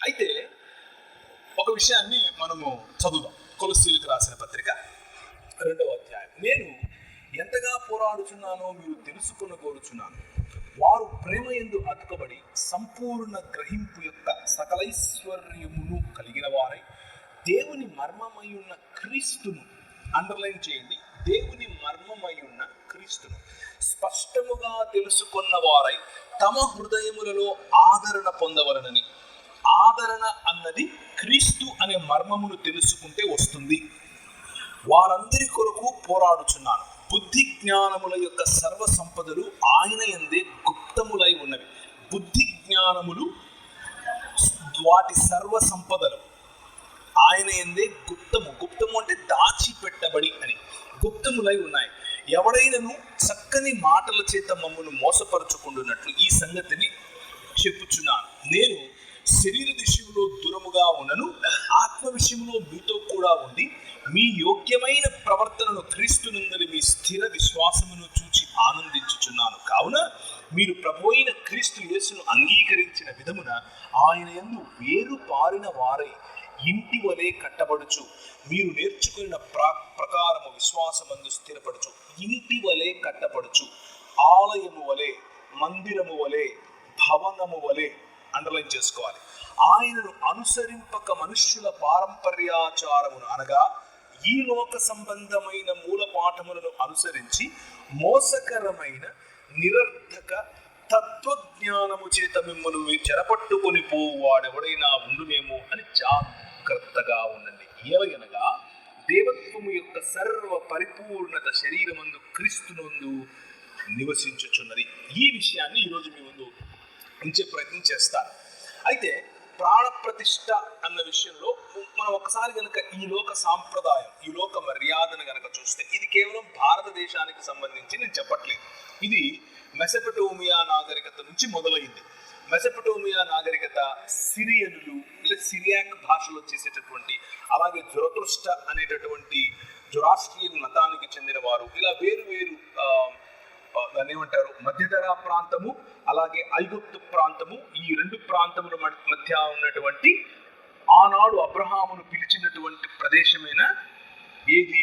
అయితే ఒక విషయాన్ని మనము చదువుదాం. కొలసీలకు రాసిన పత్రిక రెండవ అధ్యాయం. నేను ఎంతగా పోరాడుచున్నానో మీరు తెలుసుకున్న కోరుచున్నాను వారు ప్రేమ ఎందు అతుకబడి సంపూర్ణ గ్రహింపు యొక్క సకలైశ్వర్యమును కలిగిన వారై దేవుని మర్మమై ఉన్న క్రీస్తును అండర్లైన్ చేయండి. దేవుని మర్మమై ఉన్న క్రీస్తును. స్పష్టముగా తెలుసుకున్న వారై తమ హృదయములలో ఆదరణ పొందవలనని ఆదరణ అన్నది క్రీస్తు అనే మర్మమును తెలుసుకుంటే వస్తుంది. వారందరి కొరకు పోరాడుచున్నాను. బుద్ధి జ్ఞానముల యొక్క సర్వ సంపదలు ఆయన ఎందే గుప్తములై ఉన్నవి. బుద్ధి జ్ఞానములు వాటి సర్వ సంపదలు ఆయన ఎందే గుప్తము. గుప్తము అంటే దాచిపెట్టబడి అని. గుప్తములై ఉన్నాయి. ఎవడైనను చక్కని మాటల చేత మమ్మను మోసపరుచుకుంటున్నట్లు ఈ సంగతిని చెప్పుచున్నాను. నేను శరీర విషయంలో దూరముగా ఉన్నను ఆత్మ విషయంలో మీతో కూడా ఉండి మీ యోగ్యమైన ప్రవర్తనను క్రీస్తునందరి మీ స్థిర విశ్వాసమును చూచి ఆనందించుచున్నాను. కావున మీరు ప్రభు అయిన క్రీస్తు యేసును అంగీకరించిన విధమున ఆయన యందు వేరు పారిన వారై ఇంటి వలె కట్టబడుచు మీరు నేర్చుకున్న ప్రా ప్రకారము విశ్వాసమందు స్థిరపడుచు ఇంటి వలె కట్టబడుచు ఆలయము వలె మందిరము వలె భవనము వలె అండర్లైన్ చేసుకోవాలి. ఆయనను అనుసరింపక మనుష్యుల పారంపర్యాచారమును అనగా ఈ లోక సంబంధమైన మూల పాఠములను అనుసరించి మోసకరమైన నిరర్ధక తత్వజ్ఞానము చేత మిమ్మల్ని చెరపట్టుకొని పోవాడెవడైనా ఉండునేమో అని జాగ్రత్తగా ఉండండి. ఏలయనగా దేవత్వము యొక్క సర్వ పరిపూర్ణత శరీరమందు క్రీస్తునందు నివసించుచున్నది. ఈ విషయాన్ని ఈరోజు మీ ముందు ఉంచే ప్రయత్నం చేస్తారు. అయితే ప్రాణ ప్రతిష్ట అన్న విషయంలో మనం ఒకసారి కనుక ఈ లోక సాంప్రదాయం ఈ లోక మర్యాదను కనుక చూస్తే ఇది కేవలం భారతదేశానికి సంబంధించి నేను చెప్పట్లేదు. ఇది మెసపటోమియా నాగరికత నుంచి మొదలైంది. మెసపటోమియా నాగరికత సిరియనులు లేదా సిరియాక్ భాషలో చేసేటటువంటి అలాగే జురతృష్ట అనేటటువంటి జురాస్ట్రియన్ మతానికి చెందిన వారు ఇలా వేరు వేరు దాన్ని ఏమంటారు? ప్రాంతము అలాగే ఐగుప్తు ప్రాంతము ఈ రెండు ప్రాంతముల మధ్య ఉన్నటువంటి ఆనాడు అబ్రహామును పిలిచినటువంటి ప్రదేశమైన ఏది?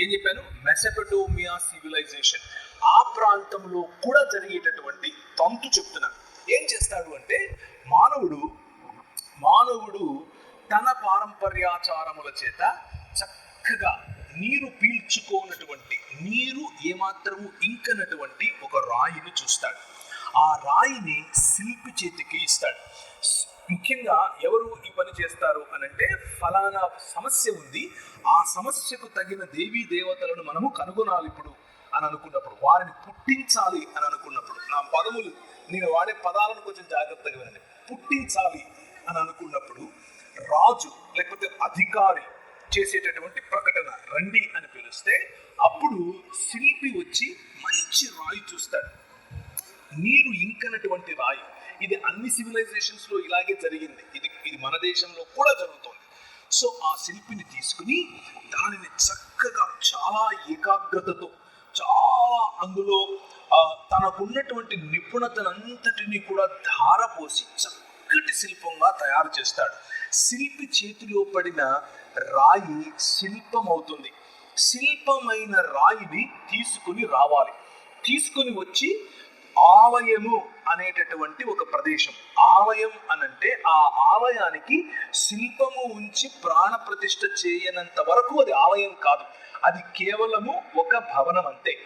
ఏం చెప్పాను? Mesopotamia civilization. ఆ ప్రాంతంలో కూడా జరిగేటటువంటి తంతు చెప్తున్నాను ఏం చేస్తాడు అంటే మానవుడు మానవుడు తన పారంపర్యాచారముల చేత చక్కగా నీరు పీల్చుకోనటువంటి నీరు ఏమాత్రము ఇంకనటువంటి ఒక రాయిని చూస్తాడు. ఆ రాయిని శిల్పి చేతికి ఇస్తాడు. ముఖ్యంగా ఎవరు ఈ పని చేస్తారు అనంటే ఫలానా సమస్య ఉంది. ఆ సమస్యకు తగిన దేవీ దేవతలను మనము కనుగొనాలి ఇప్పుడు అని అనుకున్నప్పుడు వారిని పుట్టించాలి అని అనుకున్నప్పుడు. నా పదములు నేను వాడే పదాలను కొంచెం జాగ్రత్తగా వినండి. పుట్టించాలి అని అనుకున్నప్పుడు రాజు లేకపోతే అధికారి చేసేటటువంటి ప్రకటన రండి అని పిలిస్తే అప్పుడు శిల్పి వచ్చి మంచి రాయి చూస్తాడు. నీరు ఇంకనటువంటి రాయి. ఇది అన్ని సివిలైజేషన్స్లో ఇలాగే జరిగింది. ఇది ఇది మన దేశంలో కూడా జరుగుతోంది. సో ఆ శిల్పిని తీసుకుని దానిని చక్కగా చాలా ఏకాగ్రతతో చాలా అందులో తనకున్నటువంటి నిపుణతనంతటిని కూడా ధారపోసి చక్కటి శిల్పంగా తయారు చేస్తాడు. శిల్పి చేతిలో పడిన రాయి శిల్పం అవుతుంది శిల్పమైన రాయిని తీసుకుని రావాలి. తీసుకుని వచ్చి ఆలయము అనేటటువంటి ఒక ప్రదేశం. ఆలయం అనంటే ఆ ఆలయానికి శిల్పము ఉంచి ప్రాణ ప్రతిష్ఠ చేయనంత వరకు అది ఆలయం కాదు. అది కేవలము ఒక భవనం అంతే.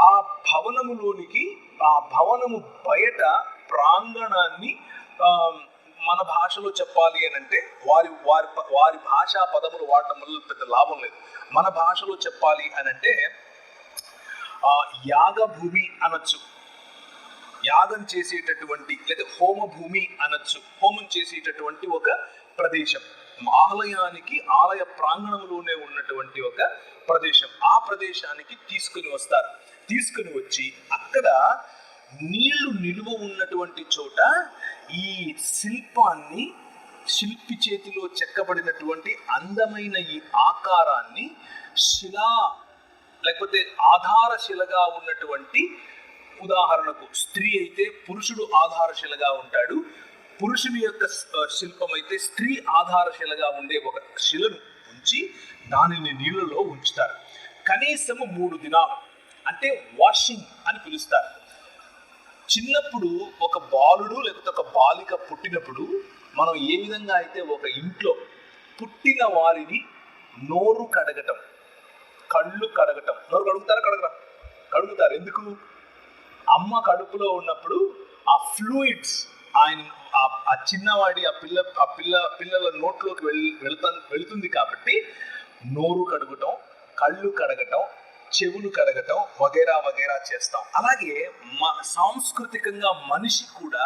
ఆ భవనములోనికి ఆ భవనము బయట ప్రాంగణాన్ని మన భాషలో చెప్పాలి అని అంటే వారి వారి వారి భాషా పదములు వాడటం వల్ల పెద్ద లాభం లేదు. మన భాషలో చెప్పాలి అని అంటే ఆ యాగభూమి అనొచ్చు. యాగం చేసేటటువంటి లేదా హోమ భూమి అనొచ్చు. హోమం చేసేటటువంటి ఒక ప్రదేశం. ఆలయానికి ఆలయ ప్రాంగణంలోనే ఉన్నటువంటి ఒక ప్రదేశం. ఆ ప్రదేశానికి తీసుకుని వస్తారు. తీసుకుని వచ్చి అక్కడ నీళ్ళు నిలువ ఉన్నటువంటి చోట ఈ శిల్పాన్ని శిల్పి చేతిలో చెక్కబడినటువంటి అందమైన ఈ ఆకారాన్ని శిలా లేకపోతే ఆధారశిలగా ఉన్నటువంటి ఉదాహరణకు స్త్రీ అయితే పురుషుడు ఆధారశిలగా ఉంటాడు. పురుషుని యొక్క శిల్పం అయితే స్త్రీ ఆధారశిలగా ఉండే ఒక శిలను ఉంచి దానిని నీళ్ళలో ఉంచుతారు. కనీసము మూడు దినాలు అంటే వాషింగ్ అని పిలుస్తారు. చిన్నప్పుడు ఒక బాలుడు లేకపోతే ఒక బాలిక పుట్టినప్పుడు మనం ఏ విధంగా అయితే ఒక ఇంట్లో పుట్టిన వారిని నోరు కడగటం కళ్ళు కడగటం నోరు కడుగుతారా కడగరా? కడుగుతారు. ఎందుకు? అమ్మ కడుపులో ఉన్నప్పుడు ఆ ఫ్లూయిడ్స్ ఆయన ఆ- చిన్నవాడి ఆ పిల్ల ఆ పిల్ల పిల్లల నోట్లోకి వెళ్ వెళుతుంది కాబట్టి నోరు కడుగటం కళ్ళు కడగటం చెవులు కడగటం వగేరా వగేరా చేస్తాం. అలాగే సాంస్కృతికంగా మనిషి కూడా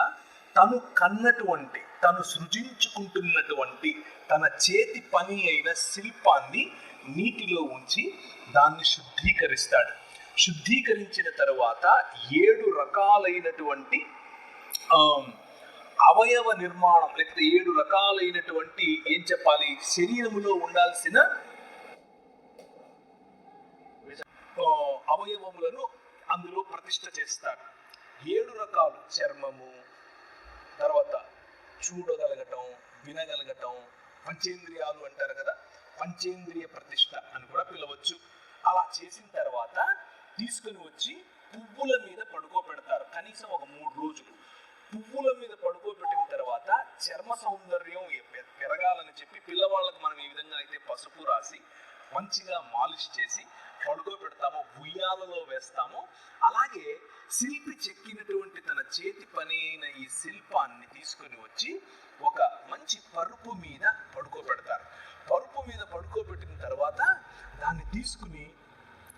తను కన్నటువంటి తను సృజించుకుంటున్నటువంటి తన చేతి పని అయిన శిల్పాన్ని నీటిలో ఉంచి దాన్ని శుద్ధీకరిస్తాడు. శుద్ధీకరించిన తర్వాత ఏడు రకాలైనటువంటి అవయవ నిర్మాణం లేకపోతే ఏడు రకాలైనటువంటి ఏం చెప్పాలి శరీరములో ఉండాల్సిన ఆ, అవయవములను అందులో ప్రతిష్ట చేస్తారు. ఏడు రకాలు చర్మము తర్వాత చూడగలగటం వినగలగటం పంచేంద్రియాలు అంటారు కదా పంచేంద్రియ ప్రతిష్ట అని కూడా పిలవచ్చు. అలా చేసిన తర్వాత తీసుకుని వచ్చి పువ్వుల మీద పడుకోబెడతారు. కనీసం ఒక మూడు రోజులు. పువ్వుల మీద పడుకోబెట్టిన తర్వాత చర్మ సౌందర్యం పెరగాలని చెప్పి పిల్లవాళ్ళకి మనం ఏ విధంగా అయితే పసుపు రాసి మంచిగా మాలిష్ చేసి పడుకోబెడతాము ఉయ్యాలలో వేస్తాము. అలాగే శిల్పి చెక్కినటువంటి తన చేతి పని అయిన ఈ శిల్పాన్ని తీసుకొని వచ్చి ఒక మంచి పరుపు మీద పడుకోబెడతారు పరుపు మీద పడుకోబెట్టిన తర్వాత దాన్ని తీసుకుని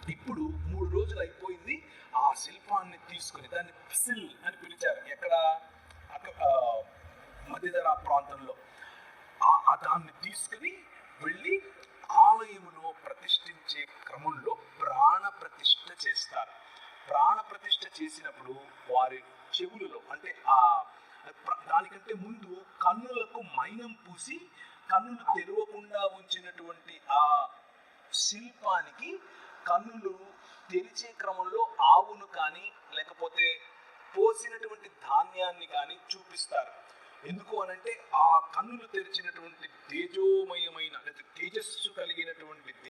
ఇప్పుడు మూడు రోజులు అయిపోయింది. ఆ శిల్పాన్ని తీసుకుని దాన్ని పిసిల్ అని పిలిచారు. ఎక్కడ? అక్కడ మధ్యధరా ప్రాంతంలో. ఆ దాన్ని తీసుకుని వెళ్ళి ఆలయములో ప్రతిష్ఠించే క్రమంలో ప్రాణ ప్రతిష్ఠ చేస్తారు. ప్రాణ ప్రతిష్ఠ చేసినప్పుడు వారి చెవులలో అంటే ఆ దానికంటే ముందు కన్నులకు మైనం పూసి కన్నులు తెరవకుండా ఉంచినటువంటి ఆ శిల్పానికి కన్నులు తెరిచే క్రమంలో ఆవును కానీ లేకపోతే పోసినటువంటి ధాన్యాన్ని కానీ చూపిస్తారు. ఎందుకు అనంటే ఆ కన్నులు తెరిచినటువంటి తేజోమయమైన లేదా తేజస్సు కలిగినటువంటి